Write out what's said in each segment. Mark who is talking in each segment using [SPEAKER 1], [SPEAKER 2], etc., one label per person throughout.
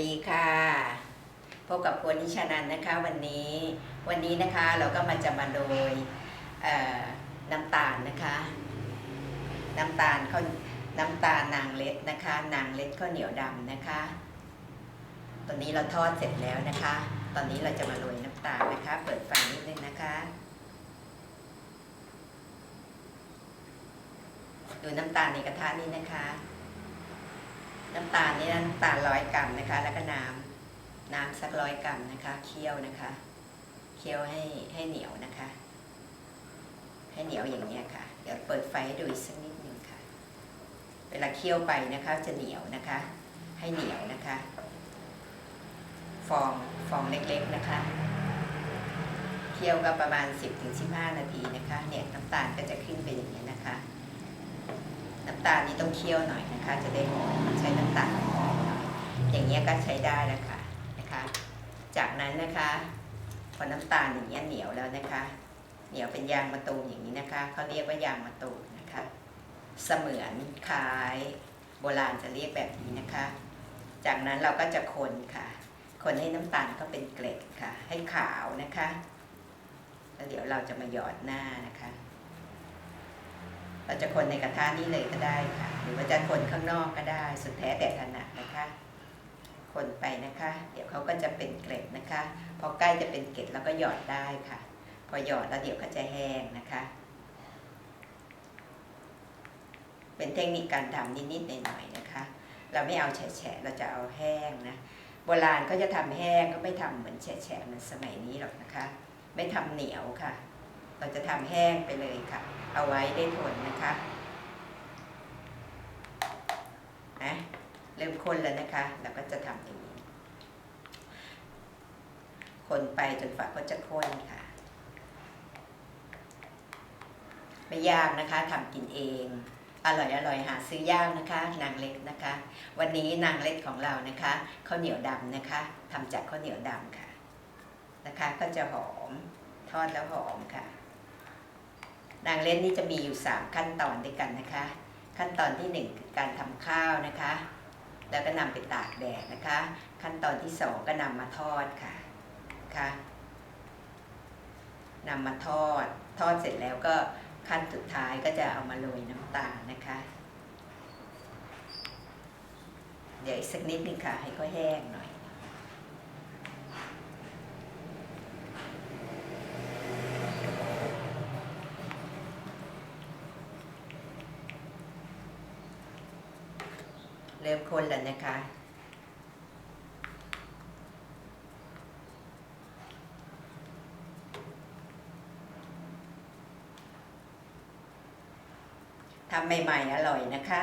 [SPEAKER 1] ดีค่ะ พบกับควรนิชานันนะคะวันนี้ วันนี้นะคะเราก็มาจะมาโดยน้ำตาลนะคะ น้ำตาลข้าน้ำตาลนางเล็ดนะคะ นางเล็ดข้าวเหนียวดำนะคะ ตอนนี้เราทอดเสร็จแล้วนะคะ ตอนนี้เราจะมาโรยน้ำตาลนะคะ เปิดไฟนิดนึงนะคะ ดูน้ำตาลในกระทะนี่นะคะ น้ำตาลนี่น้ำตาลร้อยกรัมนะคะ แล้วก็น้ำน้ำสักร้อยกรัมนะคะ เคี่ยวนะคะ เคี่ยวให้ให้เหนียวนะคะ ให้เหนียวอย่างนี้ยค่ะ เดี๋ยวเปิดไฟให้ดูอีกสักนิดหนึ่งค่ะ เวลาเคี่ยวไปนะคะจะเหนียวนะคะ ให้เหนียวนะคะ ฟองฟองเล็กๆนะคะ เคี่ยวก็ประมาณ 10-15 นาทีนะคะ เนี่ยน้ำตาลก็จะขึ้นไปอย่างนี้ยนะคะ น้ำตาลนี่ต้องเคี่ยวหน่อยนะคะ จะได้หอมใช้น้ำตาลหอมหน่อยอย่างเงี้ยก็ใช้ได้แล้วค่ะนะคะ จากนั้นนะคะพอน้ำตาลอย่างเงี้ยเหนียวแล้วนะคะ เหนียวเป็นยางมะตูมอย่างนี้นะคะเขาเรียกว่ายางมะตูมนะคะ เสมือนคล้ายโบราณจะเรียกแบบนี้นะคะ จากนั้นเราก็จะคนค่ะ คนให้น้ำตาลก็เป็นเกล็ดค่ะ ให้ขาวนะคะแล้วเดี๋ยวเราจะมาหยอดหน้านะคะ เราจะคนในกระทะนี้เลยก็ได้ค่ะ หรือว่าจะคนข้างนอกก็ได้ สุดแท้แต่ถนัดนะคะ คนไปนะคะ เดี๋ยวเขาก็จะเป็นเกล็ดนะคะ พอใกล้จะเป็นเกล็ดเราก็หยอดได้ค่ะ พอหยอดแล้วเดี๋ยวก็จะแห้งนะคะ เป็นเทคนิคการทำนิดๆหน่อยๆนะคะ เราไม่เอาแฉะเราจะเอาแห้งนะโบราณก็จะทำแห้งก็ไม่ทำเหมือนแฉะเหมือนสมัยนี้หรอกนะคะ ไม่ทำเหนียวค่ะ เราจะทำแห้งไปเลยค่ะ เอาไว้ได้ทนนะคะนะเริ่มคนแล้วนะคะ เราก็จะทำอย่างนี้ คนไปจนฝักก็จะข้นค่ะ ไม่ยากนะคะทำกินเองอร่อยอร่อยหาซื้อยากนะคะนางเล็กนะคะ วันนี้นางเล็กของเรานะคะข้าวเหนียวดำนะคะทำจากข้าวเหนียวดำค่ะนะคะ ก็จะหอมทอดแล้วหอมค่ะ นางเล่นนี่จะมีอยู่ 3 ขั้นตอนด้วยกันนะคะ ขั้นตอนที่ 1 คือการทำข้าวนะคะ แล้วก็นำไปตากแดดนะคะ ขั้นตอนที่ 2 ก็นำมาทอดค่ะค่ะนำมาทอด ทอดเสร็จแล้วก็ขั้นสุดท้ายก็จะเอามาโรยน้ำตาลนะคะ เดี๋ยวอีกสักนิดนึงค่ะ ให้เขาแห้งหน่อย เริ่มคนแล้วนะคะ ทำใหม่ๆอร่อยนะคะ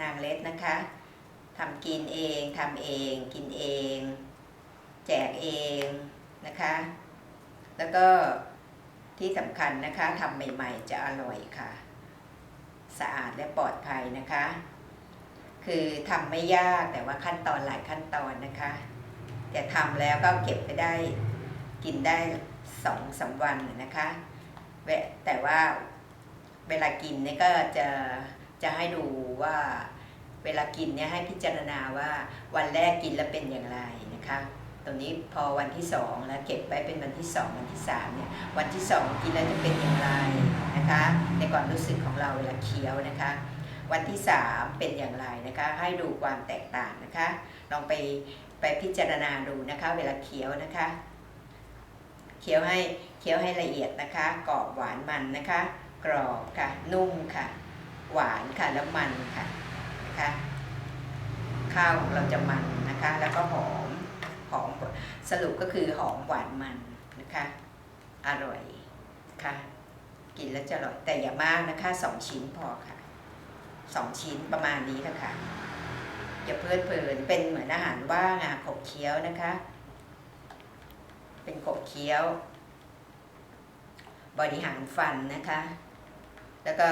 [SPEAKER 1] นางเล็ดนะคะทำกินเองทำเองกินเอง แจกเองนะคะ แล้วก็ที่สำคัญนะคะทำใหม่ๆจะอร่อยค่ะ สะอาดและปลอดภัยนะคะ คือทำไม่ยากแต่ว่าขั้นตอนหลายขั้นตอนนะคะ แต่ทำแล้วก็เก็บไปได้กินได้สองสามวันนะคะแต่ว่าเวลากินเนี่ยก็จะจะให้ดูว่าเวลากินเนี่ยให้พิจารณาว่าวันแรกกินแล้วเป็นอย่างไรนะคะตรงนี้พอวันที่สองแล้วเก็บไว้เป็นวันที่สองวันที่สามเนี่ยวันที่สองกินแล้วจะเป็นอย่างไรนะคะ ในความรู้สึกของเราเวลาเคี้ยวนะคะ วันที่ 3 เป็นอย่างไรนะคะ ให้ดูความแตกต่างนะคะ ลองไปไปพิจารณาดูนะคะ เวลาเคี้ยวนะคะ เคี้ยวให้เคี้ยวให้ละเอียดนะคะกรอบหวานมันนะคะ กรอบค่ะ นุ่มค่ะ หวานค่ะแล้วมันค่ะนะคะข้าวของเราจะมันนะคะ แล้วก็หอมหอมสรุปก็คือหอมหวานมันนะคะ อร่อยค่ะ กินแล้วจะอร่อยแต่อย่ามากนะคะสองชิ้นพอค่ะ สองชิ้นประมาณนี้นะคะอย่าเพลิดเพลินเป็นเหมือนอาหารว่างอะขบเคี้ยวนะคะ เป็นขบเคี้ยว บริหารฟันนะคะ แล้วก็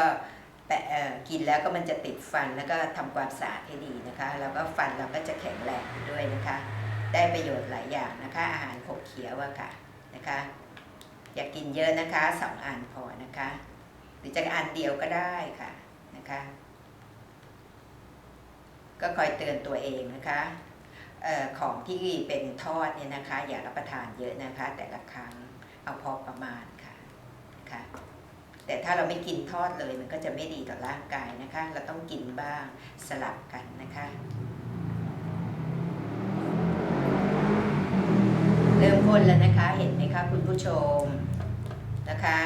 [SPEAKER 1] แต่เอ่อกินแล้วก็มันจะติดฟันแล้วก็ทำความสะอาดให้ดีนะคะ แล้วก็ฟันเราก็จะแข็งแรงด้วยนะคะ ได้ประโยชน์หลายอย่างนะคะ อาหารขบเคี้ยวอะค่ะนะคะ อย่ากกินเยอะนะคะสองอันพอนะคะ หรือจะอันเดียวก็ได้ค่ะนะคะ ก็คอยเตือนตัวเองนะคะออของที่เป็นทอดเนี่ยนะคะ อย่ารับประทานเยอะนะคะ แต่ละครั้งเอาพอประมาณค่ะค่ะ แต่ถ้าเราไม่กินทอดเลยมันก็จะไม่ดีต่อร่างกายนะคะ เราต้องกินบ้างสลับกันนะคะเริ่มข้นแล้วนะคะเห็นไหมคะคุณผู้ชมนะคะ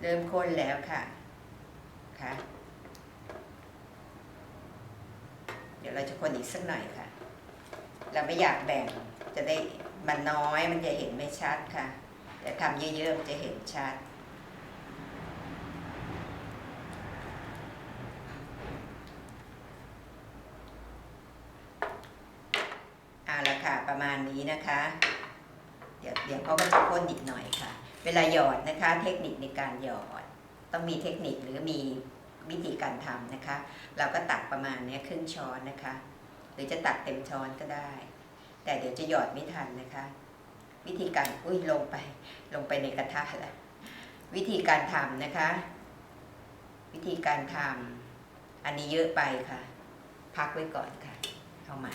[SPEAKER 1] เริ่มข้นแล้วค่ะค่ะ เดี๋ยวเราจะคนอีกสักหน่อยค่ะ เราไม่อยากแบ่งจะได้มันน้อยมันจะเห็นไม่ชัดค่ะ แต่ทำเยอะๆมันจะเห็นชัด เอาละค่ะประมาณนี้นะคะ เดี๋ยวเดี๋ยวเขาก็จะข้นอีกหน่อยค่ะ เวลาหยอดนะคะ เทคนิคในการหยอด ต้องมีเทคนิคหรือมี วิธีการทำนะคะ เราก็ตักประมาณเนี้ยครึ่งช้อนนะคะ หรือจะตักเต็มช้อนก็ได้ แต่เดี๋ยวจะหยอดไม่ทันนะคะ วิธีการอุ้ยลงไป ลงไปในกระทะล้ววิธีการทำนะคะ วิธีการทำอันนี้เยอะไปค่ะ พักไว้ก่อนค่ะเอาใหม่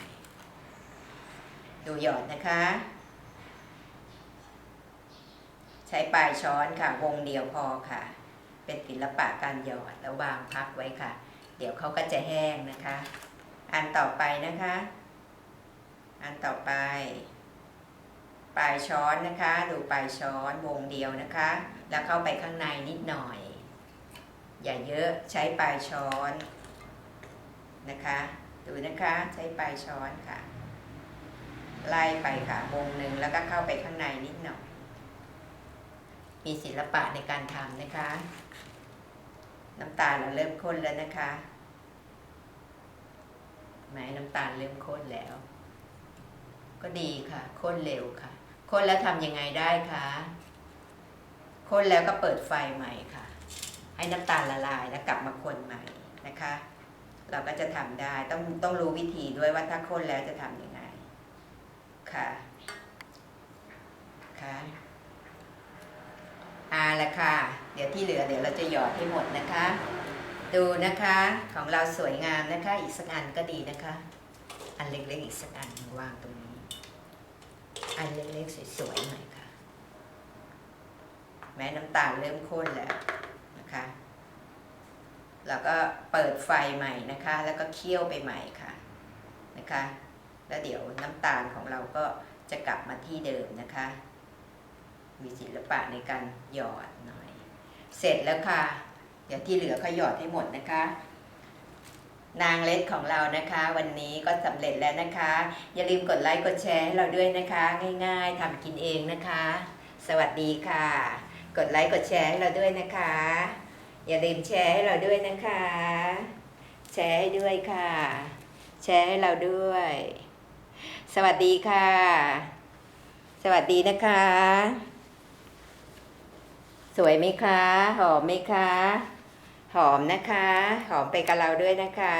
[SPEAKER 1] ดูหยอดนะคะ ใช้ปลายช้อนค่ะ วงเดียวพอค่ะ เป็นศิลปะการหยอดแล้ววางพักไว้ค่ะ เดี๋ยวเขาก็จะแห้งนะคะ อันต่อไปนะคะ อันต่อไป ปลายช้อนนะคะ ดูปลายช้อนวงเดียวนะคะ แล้วเข้าไปข้างในนิดหน่อย อย่าเยอะใช้ปลายช้อนนะคะดูนะคะใช้ปลายช้อนค่ะ ไล่ไปค่ะวงหนึ่งแล้วก็เข้าไปข้างในนิดหน่อย มีศิลปะในการทำนะคะ น้ำตาลเราเริ่มข้นแล้วนะคะไหมน้ำตาลเริ่มข้นแล้ว ก็ดีค่ะข้นเร็วค่ะข้นแล้วทำยังไงได้คะข้นแล้วก็เปิดไฟใหม่ค่ะ ให้น้ำตาลละลายแล้วกลับมาคนใหม่นะคะ เราก็จะทำได้ต้องต้องรู้วิธีด้วยว่าถ้าข้นแล้วจะทำยังไงค่ะค่ะ อาละค่ะ เดี๋ยวที่เหลือเดี๋ยวเราจะหยอดให้หมดนะคะ ดูนะคะของเราสวยงามนะคะ อีกสักอันก็ดีนะคะ อันเล็กๆอีกสักอันวางตรงนี้ อันเล็กๆสวยๆหน่อยค่ะ แม้น้ำตาลเริ่มข้นแล้วนะคะเราก็เปิดไฟใหม่นะคะ แล้วก็เคี่ยวไปใหม่ค่ะนะคะ แล้วเดี๋ยวน้ำตาลของเราก็จะกลับมาที่เดิมนะคะ มีศิลปะในการหยอดหน่อย เสร็จแล้วค่ะ เดี๋ยวที่เหลือก็หยอดให้หมดนะคะ นางเล็ดของเรานะคะ วันนี้ก็สำเร็จแล้วนะคะ อย่าลืมกดไลค์กดแชร์ให้เราด้วยนะคะ ง่ายๆทำกินเองนะคะ สวัสดีค่ะ กดไลค์กดแชร์ให้เราด้วยนะคะ อย่าลืมแชร์ให้เราด้วยนะคะ แชร์ให้ด้วยค่ะ แชร์ให้เราด้วย สวัสดีค่ะ สวัสดีนะคะ สวยไหมคะ หอมไหมคะ หอมนะคะ หอมไปกับเราด้วยนะคะ